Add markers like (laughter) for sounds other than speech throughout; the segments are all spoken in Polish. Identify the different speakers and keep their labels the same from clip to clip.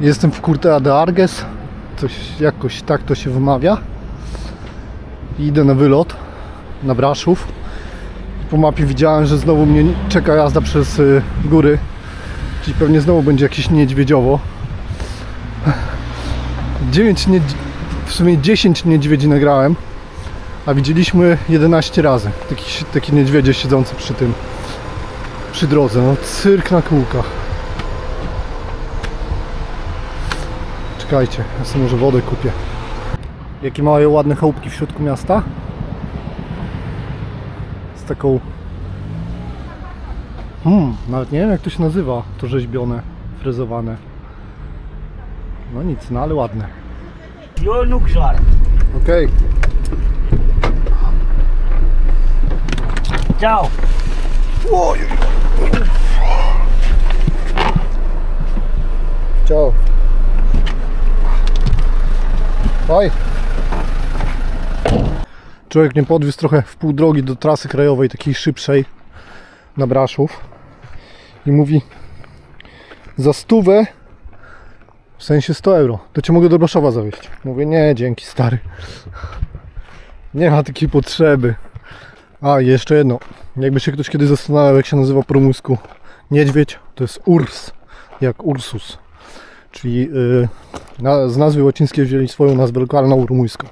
Speaker 1: Jestem w Curtea de Arges. Coś jakoś tak to się wymawia. I Idę na wylot na Braszów. Po mapie widziałem, że znowu mnie czeka jazda przez y, góry. Czyli pewnie znowu będzie jakieś niedźwiedziowo. 9 niedź... w sumie 10 niedźwiedzi nagrałem, a widzieliśmy 11 razy. Taki, takie niedźwiedzie siedzące przy tym, przy drodze. No, cyrk na kółkach. Czekajcie, ja sobie może wodę kupię. Jakie małe ładne chałupki w środku miasta. Z taką... Hmm, nawet nie wiem jak to się nazywa, to rzeźbione, frezowane. No nic, no ale ładne.
Speaker 2: Nu joară.
Speaker 1: Okej,
Speaker 2: Ciao.
Speaker 1: ciao. Oj. Człowiek mnie podwiózł trochę w pół drogi do trasy krajowej, takiej szybszej na Braszów i mówi za stówę w sensie 100 euro, to cię mogę do Braszowa zawieźć. Mówię, nie, dzięki stary. Nie ma takiej potrzeby. A, jeszcze jedno. Jakby się ktoś kiedyś zastanawiał, jak się nazywa po rumuńsku niedźwiedź, to jest urs, jak Ursus. Czyli yy, na, z nazwy łacińskiej wzięli swoją nazwę lokalną rumuńską.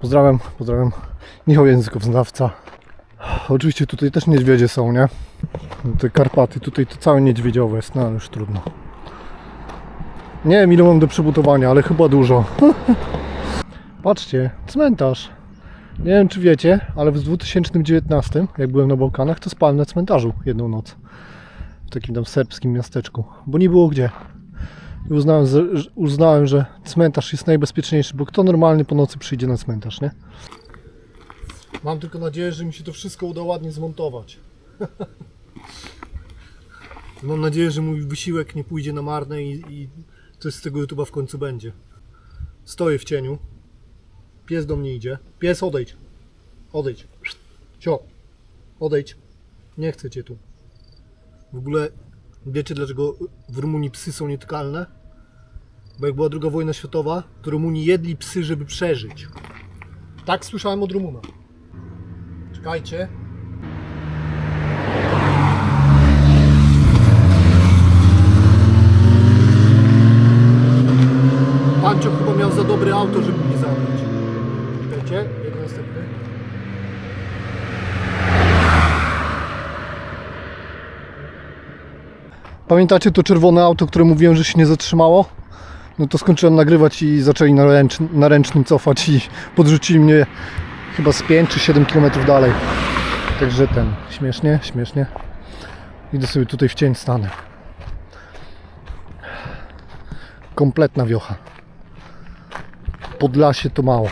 Speaker 1: Pozdrawiam, pozdrawiam. Michał Językoznawca. Oczywiście tutaj też niedźwiedzie są, nie? Te Karpaty, tutaj to całe niedźwiedziowe jest, no ale już trudno. Nie wiem ile mam do przebudowania, ale chyba dużo. (laughs) Patrzcie, cmentarz. Nie wiem czy wiecie, ale w 2019, jak byłem na Bałkanach, to spałem na cmentarzu jedną noc. W takim tam serbskim miasteczku, bo nie było gdzie. I uznałem, że- uznałem, że cmentarz jest najbezpieczniejszy, bo kto normalnie po nocy przyjdzie na cmentarz, nie? Mam tylko nadzieję, że mi się to wszystko uda ładnie zmontować. (laughs) Mam nadzieję, że mój wysiłek nie pójdzie na marne i, i coś z tego YouTube'a w końcu będzie. Stoję w cieniu. Pies do mnie idzie. Pies, odejdź. Odejdź. Cio. Odejdź. Nie chcę cię tu. W ogóle wiecie dlaczego w Rumunii psy są nietykalne? Bo jak była druga wojna światowa, to Rumuni jedli psy, żeby przeżyć. Tak słyszałem od Rumuna. Czekajcie. Pancio chyba miał za dobre auto, żeby mnie zabrać. Czekajcie, jeden następny. Pamiętacie to czerwone auto, które mówiłem, że się nie zatrzymało? No to skończyłem nagrywać i zaczęli na, ręcz, na ręcznym cofać i podrzucili mnie chyba z 5 czy 7 km dalej. Także ten, śmiesznie, śmiesznie. Idę sobie tutaj w cień stanę. Kompletna wiocha. Podlasie to mało.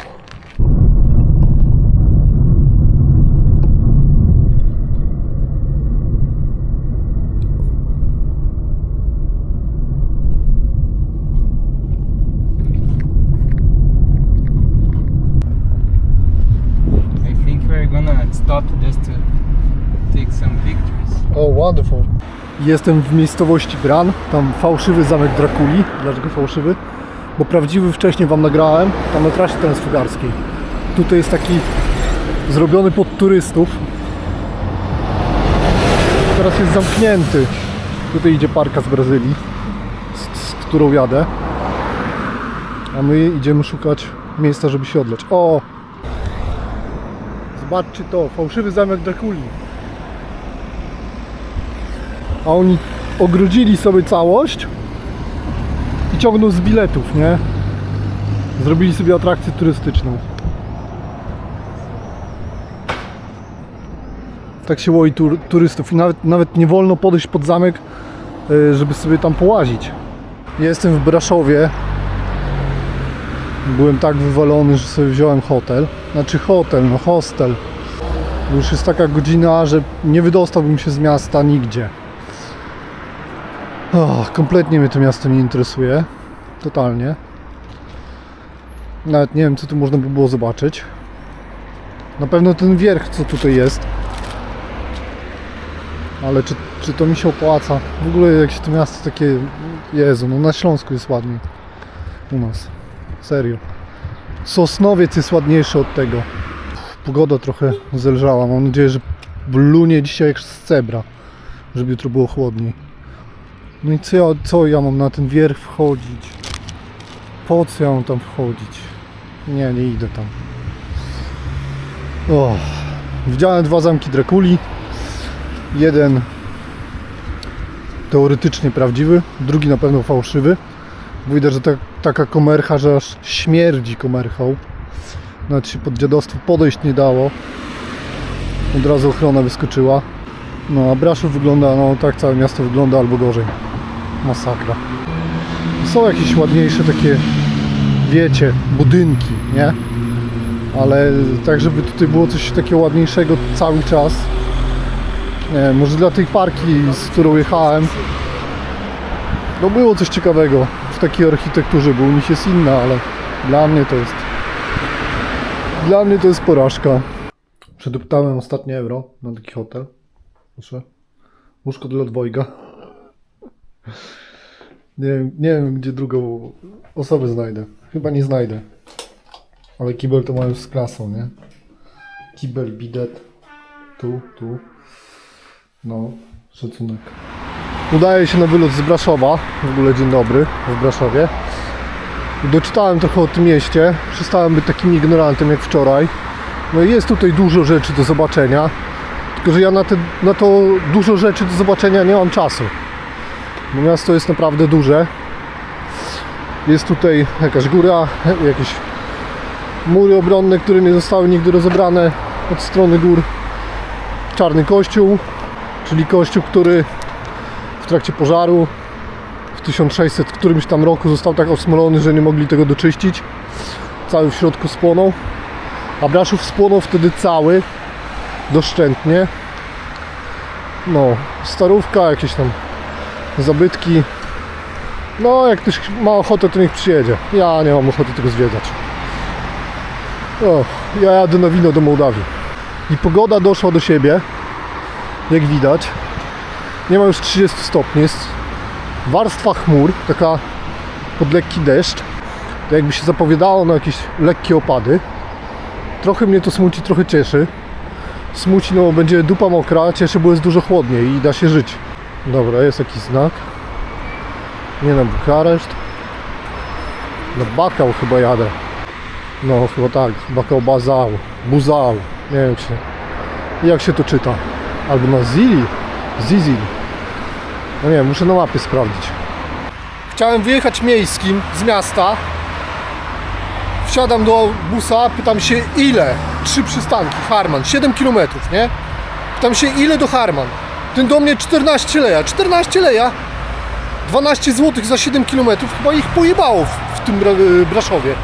Speaker 3: I think gonna stop just to take some pictures.
Speaker 1: O, wonderful. Jestem w miejscowości Bran, tam fałszywy zamek Drakuli. Dlaczego fałszywy? Bo prawdziwy wcześniej Wam nagrałem, tam na trasie transfugarskiej. Tutaj jest taki zrobiony pod turystów. Teraz jest zamknięty. Tutaj idzie parka z Brazylii, z, z którą jadę. A my idziemy szukać miejsca, żeby się odleć. O! Zobaczcie to, fałszywy zamek Drakuli a oni ogrodzili sobie całość i ciągną z biletów, nie? Zrobili sobie atrakcję turystyczną. Tak się łoi tur turystów i nawet, nawet nie wolno podejść pod zamek, y, żeby sobie tam połazić. Jestem w Braszowie. Byłem tak wywalony, że sobie wziąłem hotel. Znaczy hotel, no hostel. Już jest taka godzina, że nie wydostałbym się z miasta nigdzie. O, kompletnie mnie to miasto nie interesuje. Totalnie. Nawet nie wiem, co tu można by było zobaczyć. Na pewno ten wierch, co tutaj jest. Ale czy, czy to mi się opłaca? W ogóle jak się to miasto takie Jezu, no na Śląsku jest ładniej. U nas. Serio. Sosnowiec jest ładniejszy od tego. Pogoda trochę zelżała. Mam nadzieję, że blunie dzisiaj jak z cebra. Żeby jutro było chłodniej. No i co ja, co ja mam na ten wierch wchodzić? Po co ja mam tam wchodzić? Nie, nie idę tam. O, widziałem dwa zamki Drakuli. Jeden teoretycznie prawdziwy, drugi na pewno fałszywy. Widać, że ta, taka komercha, że aż śmierdzi komerchą. Nawet się pod dziadostwo podejść nie dało. Od razu ochrona wyskoczyła. No a Braszów wygląda, no tak całe miasto wygląda albo gorzej. Masakra. Są jakieś ładniejsze takie, wiecie, budynki, nie? Ale tak, żeby tutaj było coś takiego ładniejszego cały czas. Nie może dla tej parki, z którą jechałem, no było coś ciekawego w takiej architekturze, bo u nich jest inna, ale dla mnie to jest dla mnie to jest porażka. Przeduptałem ostatnie euro na taki hotel. Proszę. Łóżko dla dwojga. Nie wiem, nie wiem gdzie drugą osobę znajdę. Chyba nie znajdę. Ale kibel to mają z klasą, nie? Kibel, bidet. Tu, tu. No, szacunek. Udaje się na wylot z Braszowa. W ogóle dzień dobry w Braszowie. Doczytałem trochę o tym mieście. Przestałem być takim ignorantem jak wczoraj. No i jest tutaj dużo rzeczy do zobaczenia. Tylko, że ja na, te, na to dużo rzeczy do zobaczenia nie mam czasu. Bo miasto jest naprawdę duże. Jest tutaj jakaś góra, jakieś mury obronne, które nie zostały nigdy rozebrane od strony gór. Czarny kościół, czyli kościół, który w trakcie pożaru w 1600 którymś tam roku został tak osmolony, że nie mogli tego doczyścić. Cały w środku spłonął. A Braszów spłonął wtedy cały, doszczętnie. No, starówka, jakieś tam zabytki. No, jak ktoś ma ochotę, to niech przyjedzie. Ja nie mam ochoty tego zwiedzać. O, ja jadę na wino do Mołdawii. I pogoda doszła do siebie, jak widać. Nie ma już 30 stopni, jest warstwa chmur, taka pod lekki deszcz. To jakby się zapowiadało na jakieś lekkie opady. Trochę mnie to smuci, trochę cieszy. Smuci, no będzie dupa mokra, cieszy, bo jest dużo chłodniej i da się żyć. Dobra, jest jakiś znak. Nie na Bukareszt. Na Bakał chyba jadę. No, chyba tak. Bakał Bazał. Buzał. Nie wiem, się, jak się to czyta. Albo na Zili. Zizil. No nie muszę na mapie sprawdzić. Chciałem wyjechać miejskim z miasta. Wsiadam do busa, pytam się ile? Trzy przystanki, Harman, 7 km, nie? Pytam się ile do Harman. Ten do mnie 14 leja. 14 leja? 12 zł za 7 km. Chyba ich pojebało w, w tym y, Braszowie.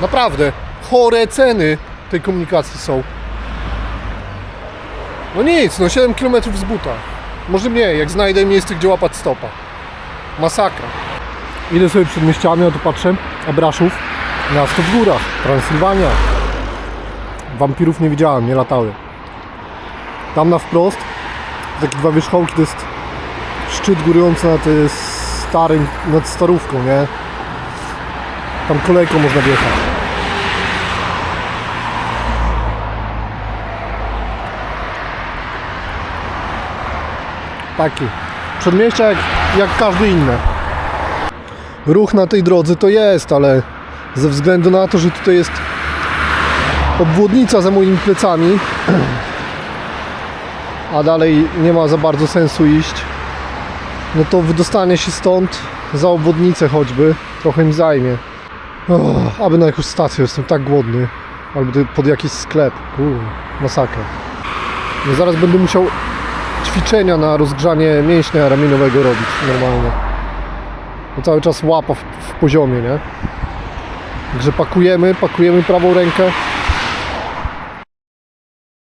Speaker 1: Naprawdę. Chore ceny tej komunikacji są. No nic, no 7 km z buta. Może mniej, jak znajdę miejsce, gdzie łapać stopa. Masakra. Idę sobie przed mieściami, a tu patrzę. Abraszów. Miasto w górach. Transylwania. Wampirów nie widziałem, nie latały. Tam na wprost, takie dwa wierzchołki, to jest szczyt górujący nad y, starym, nad starówką, nie? Tam kolejką można wjechać. Taki. Przedmieścia jak, jak każdy inny. Ruch na tej drodze to jest, ale ze względu na to, że tutaj jest obwodnica za moimi plecami, a dalej nie ma za bardzo sensu iść, no to wydostanie się stąd za obwodnicę choćby trochę mi zajmie. Oh, aby na jakąś stację, jestem tak głodny. Albo pod jakiś sklep. Kur, masakra. No zaraz będę musiał ćwiczenia na rozgrzanie mięśnia ramienowego robić normalnie. Bo cały czas łapa w, w poziomie, nie? Także pakujemy, pakujemy prawą rękę